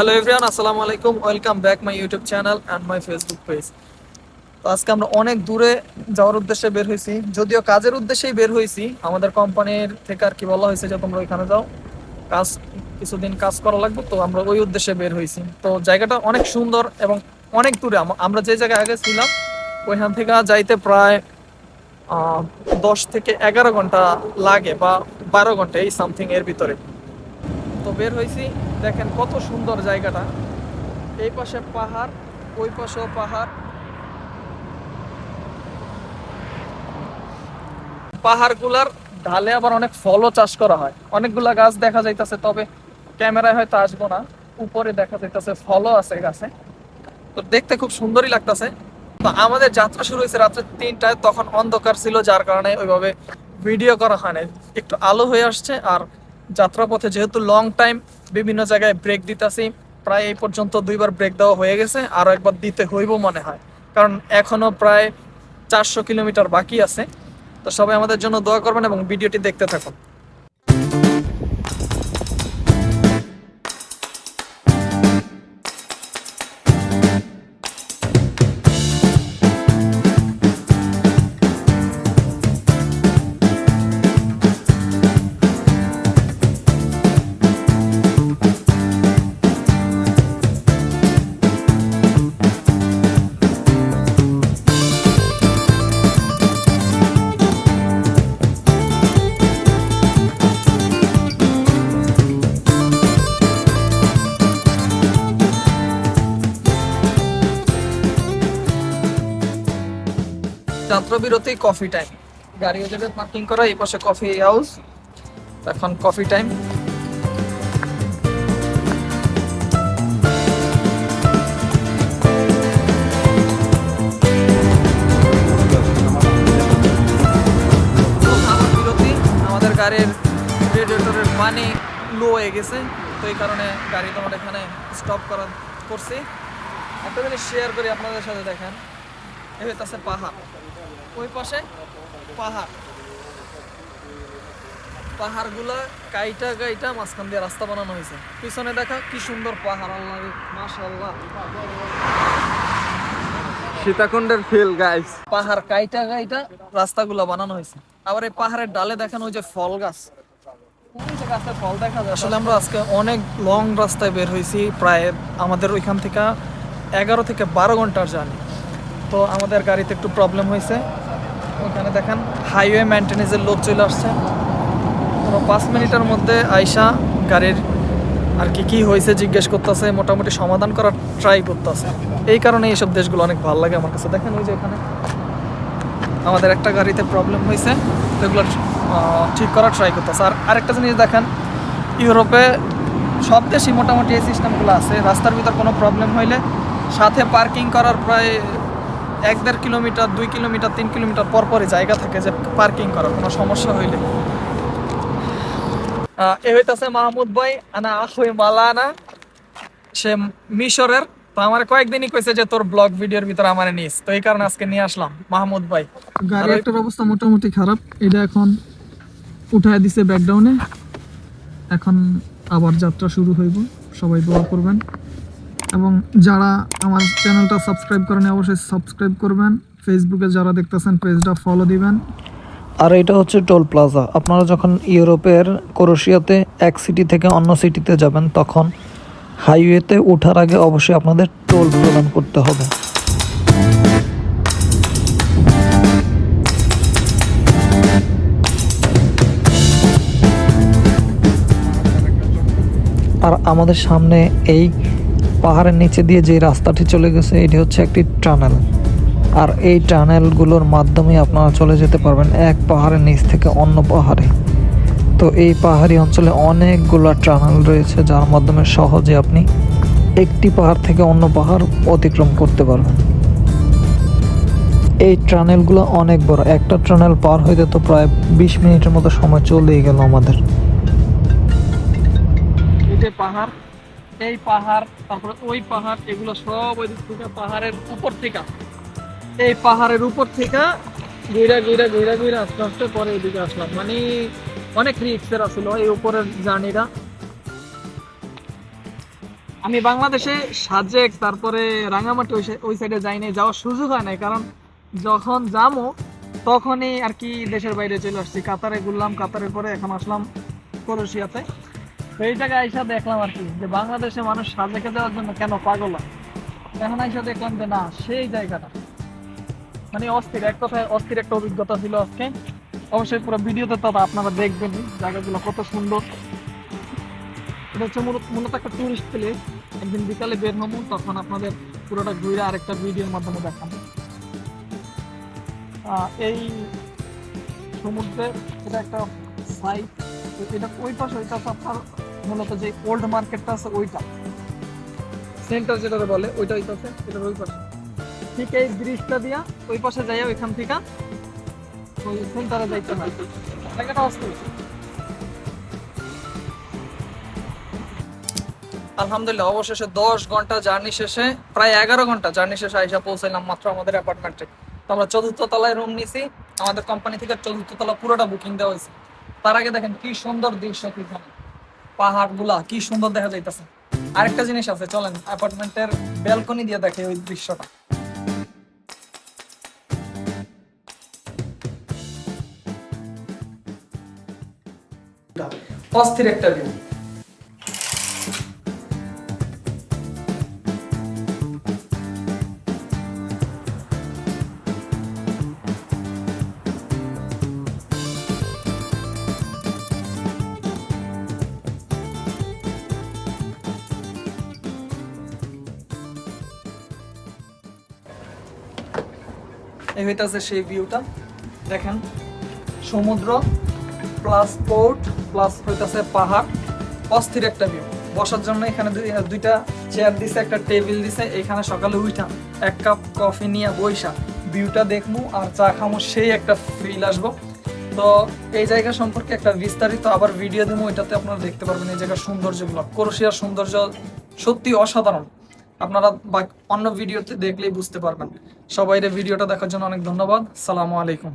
Hello everyone আসসালামু আলাইকুম welcome back my YouTube channel and my Facebook page তো আজকে আমরা অনেক দূরে যাওয়ার উদ্দেশ্যে বের হয়েছি। যদিও কাজের উদ্দেশ্যেই বের হয়েছি, আমাদের কোম্পানির থেকে আর কি বলা হয়েছে যে তোমরা ওইখানে যাও। কাজ, কিছুদিন কাজ করা লাগবে, তো আমরা ওই উদ্দেশ্যে বের হয়েছি। তো জায়গাটা অনেক সুন্দর এবং অনেক দূরে। আমরা যে জায়গায় আগে ছিলাম, ওইখান থেকে যাইতে প্রায় দশ থেকে এগারো ঘণ্টা লাগে বা বারো ঘণ্টা এই সামথিং এর ভিতরে। তো বের হয়েছি দেখেন কত সুন্দর জায়গাটা। এই পাশে পাহাড়, ওই পাশেও পাহাড়। পাহাড়গুলার ঢালে আবার অনেক ফলও চাষ করা হয়। অনেকগুলা গাছ দেখা যাইতাছে, তবে ক্যামেরায় হয়তো আসব না। উপরে দেখা যাইতাছে, ফলও আছে গাছে। তো দেখতে খুব সুন্দরই লাগতাছে। তো আমাদের যাত্রা শুরু হয়েছে রাত্রে তিনটায়, তখন অন্ধকার ছিল, যার কারণে ওইভাবে ভিডিও করা হয় একটু আলো হয়ে আসছে, আর যাত্রাপথে যেহেতু লং টাইম বিভিন্ন জায়গায় ব্রেক দিতেছি, প্রায় এই পর্যন্ত দুইবার ব্রেক দেওয়া হয়ে গেছে, আরও একবার দিতে হইব মনে হয়। কারণ এখনও প্রায় চারশো কিলোমিটার বাকি আছে। তো সবাই আমাদের জন্য দোয়া করবেন এবং ভিডিওটি দেখতে থাকুন। যাত্রা বিরতি কফি টাইম গাড়ি যাবে পার্কিং করা, এই পাশে কফি হাউস এখন কফি টাইম আমাদের গাড়ির লো হয়ে গেছে, তো এই কারণে গাড়ি তোমার এখানে স্টপ করা করছি। একটা জিনিস শেয়ার করি আপনাদের সাথে, দেখেন। এই হইতাছে পাহাড়। ওই পাশে পাহাড়। পাহাড়গুলা কাইটা কাইটা মাঝখান দিয়ে রাস্তা বানানো হয়েছে পিছনে দেখা কি সুন্দর পাহাড় আল্লাহ মাশাআল্লাহ। সীতাকুণ্ডের ফিল গাইস পাহাড় কাইটা কাইটা রাস্তাগুলা বানানো হয়েছে আবার এই পাহাড়ের ডালে দেখেন ওই যে ফল গাছ। গাছের ফল দেখা যায়? আসলে আমরা আজকে অনেক লং রাস্তায় বের হয়েছি প্রায় আমাদের ওইখান থেকে এগারো থেকে বারো ঘণ্টার জার্নি। তো আমাদের গাড়িতে একটু প্রবলেম হয়েছে। ওখানে দেখেন হাইওয়ে মেনটেন্যান্সের লোক চলে আসছে। কোনো পাঁচ মিনিটের মধ্যে আইসা গাড়ির আর কি কি হয়েছে জিজ্ঞেস করতেছে, মোটামুটি সমাধান করার ট্রাই করতেছে। এই কারণে এইসব দেশগুলো অনেক ভালো লাগে আমার কাছে। দেখেন ওই যে এখানে আমাদের একটা গাড়িতে প্রবলেম হয়েছে তো এগুলো ঠিক করার ট্রাই করতেছে। আর আরেকটা জিনিস দেখেন, ইউরোপে সব দেশই মোটামুটি এই সিস্টেমগুলো আছে। রাস্তার ভিতর কোনো প্রবলেম হইলে সাথে পার্কিং করার প্রায় এক দেড় কিলোমিটার দুই কিলোমিটার তিন কিলোমিটার পর পরই জায়গা থাকে যে পার্কিং করার কোনো সমস্যা হইলে। এ হইতাছে মাহমুদ ভাই আনা আখই মালানা সে মিশরের। তো আমার কয়েকদিনই কইছে যে তোর ব্লগ ভিডিওর ভিতরে আমারে নিস। তো এই কারণে আজকে নিয়ে আসলাম মাহমুদ ভাই। গাড়ি একটার অবস্থা মোটামুটি খারাপ। এটা এখন উঠায় দিছে ব্যাকডাউনে এখন আবার যাত্রা শুরু হইব। সবাই দোয়া করবেন। এবং যারা আমার চ্যানেলটা সাবস্ক্রাইব করেন, অবশ্যই সাবস্ক্রাইব করবেন। ফেসবুকে যারা দেখতেছেন, পেজটা ফলো দিবেন। আর এটা হচ্ছে টোল প্লাজা। আপনারা যখন ইউরোপের ক্রোশিয়াতে এক সিটি থেকে অন্য সিটিতে যাবেন, তখন হাইওয়েতে ওঠার আগে অবশ্যই আপনাদের টোল প্রদান করতে হবে। আর আমাদের সামনে এই পাহাড়ের নিচে দিয়ে যে রাস্তাটি চলে গেছে, এটি হচ্ছে একটি টানেল। আর এই টানেলগুলোর মাধ্যমে আপনারা চলে যেতে পারবেন এক পাহাড়ের নিচ থেকে অন্য পাহাড়ে। তো এই পাহাড়ি অঞ্চলে অনেকগুলো টানেল রয়েছে, যার মাধ্যমে সহজে আপনি একটি পাহাড় থেকে অন্য পাহাড় অতিক্রম করতে পারবেন। এই টানেলগুলো অনেক বড়। একটা টানেল পার হইতে তো প্রায় বিশ মিনিটের মতো সময় চলেই গেল আমাদের। পাহাড় এই পাহাড়, তারপরে ওই পাহাড়, এগুলো সব ওই দিক থেকে পাহাড়ের উপর থেকে। এই পাহাড়ের উপর থেকে ঘুরা ঘুরা ঘুরা ঘুরা আস্তে আস্তে পরে এদিকে আসলাম। মানে অনেক রিক্সের আসলো এই উপরের জার্নিটা। আমি বাংলাদেশে সাজেক তারপরে রাঙামাটি ওই সাইডে যাই নাই যাওয়ার সুযোগ হয় নাই। কারণ যখন যাব, তখনই আর কি দেশের বাইরে চলে আসছি। কাতারে ঘুরলাম, কাতারের পরে এখন আসলাম ক্রোয়েশিয়াতে। তো এই জায়গায় আইসা দেখলাম আর কি, যে বাংলাদেশে মানুষ সাজেকে যাওয়ার জন্য কেন পাগল। এখন আইসা দেখলাম যে না, সেই জায়গাটা। মানে অস্থির, এক কথায় অস্থির একটা অভিজ্ঞতা ছিল আজকে। অবশ্যই পুরো ভিডিওতে তো আপনারা দেখবেন জায়গাগুলো কত সুন্দর। এটা হচ্ছে মূলত- একটা টুরিস্ট প্লেস একদিন বিকালে বের হব, তখন আপনাদের পুরোটা ঘুরে আরেকটা ভিডিওর মাধ্যমে দেখাবো। এই সমুদ্রে এটা একটা সাইট এটা ওই পাশে ওইটা আপনার মূলত যে ওল্ড মার্কেটটা আছে ওইটা। সেন্টার যেটা বলে ওইটা হইতাছে এটার ওই পাশে। ঠিক এই ব্রিজটা দিয়া ওই পাশে যাইয়া ওইখান থেকে ওই সেন্টারে যাইতে হয়। জায়গাটা অস্থির। আলহামদুলিল্লাহ অবশেষে দশ ঘণ্টা জার্নি শেষে প্রায় এগারো ঘণ্টা জার্নি শেষে আইসা পৌঁছাইলাম মাত্র আমাদের অ্যাপার্টমেন্টে তো আমরা চতুর্থ তলায় রুম নিছি আমাদের কোম্পানি থেকে চতুর্থ তলা পুরোটা বুকিং দেওয়া হয়েছে। তার আগে দেখেন কি সুন্দর দৃশ্য পিছনে পাহাড়গুলা কি সুন্দর দেখা যাইতেছে। আরেকটা জিনিস আছে, চলেন অ্যাপার্টমেন্টের ব্যালকনি দিয়ে দেখে ওই দৃশ্যটা। অস্থির একটা ভিউ এই হইতাছে সেই ভিউটা দেখেন, সমুদ্র প্লাস পোর্ট প্লাস হইতাছে পাহাড়, অস্থির একটা ভিউ বসার জন্য এখানে দুইটা চেয়ার দিছে, একটা টেবিল দিছে, এখানে সকালে উঠা এক কাপ কফি নিয়ে বইসা। ভিউটা দেখব আর চা খামো, সেই একটা ফিল আসব। তো এই জায়গা সম্পর্কে একটা বিস্তারিত আবার ভিডিও দেবো এটাতে আপনারা দেখতে পারবেন এই জায়গার সৌন্দর্যগুলো। ক্রোশিয়ার সৌন্দর্য সত্যি অসাধারণ। আপনারা অন্য ভিডিওতে দেখলেই বুঝতে পারবেন। সবাইরে ভিডিওটা দেখার জন্য অনেক ধন্যবাদ। সালামু আলাইকুম।